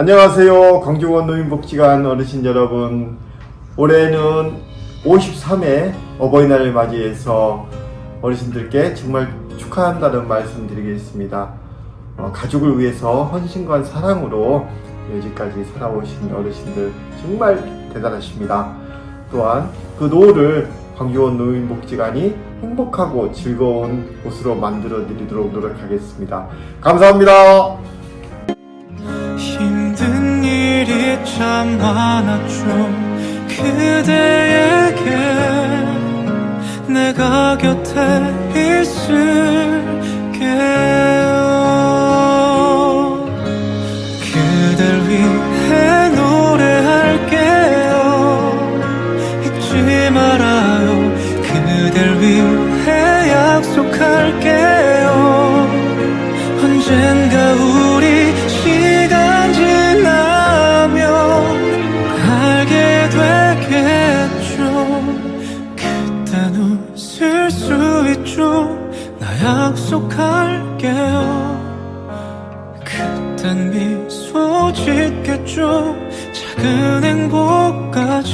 안녕하세요. 광주원 노인복지관 어르신 여러분. 올해는 53회 어버이날을 맞이해서 어르신들께 정말 축하한다는 말씀 드리겠습니다. 어, 가족을 위해서 헌신과 사랑으로 여기까지 살아오신 어르신들 정말 대단하십니다. 또한 그 노후를 광주원 노인복지관이 행복하고 즐거운 곳으로 만들어 드리도록 노력하겠습니다. 감사합니다. 참 많았죠. 그대에게 내가 곁에 있을게요. 그댈 위해 노래할게요. 잊지 말아요. 그댈 위해 약속할게요. 그땐 미소 짓겠죠. 작은 행복까지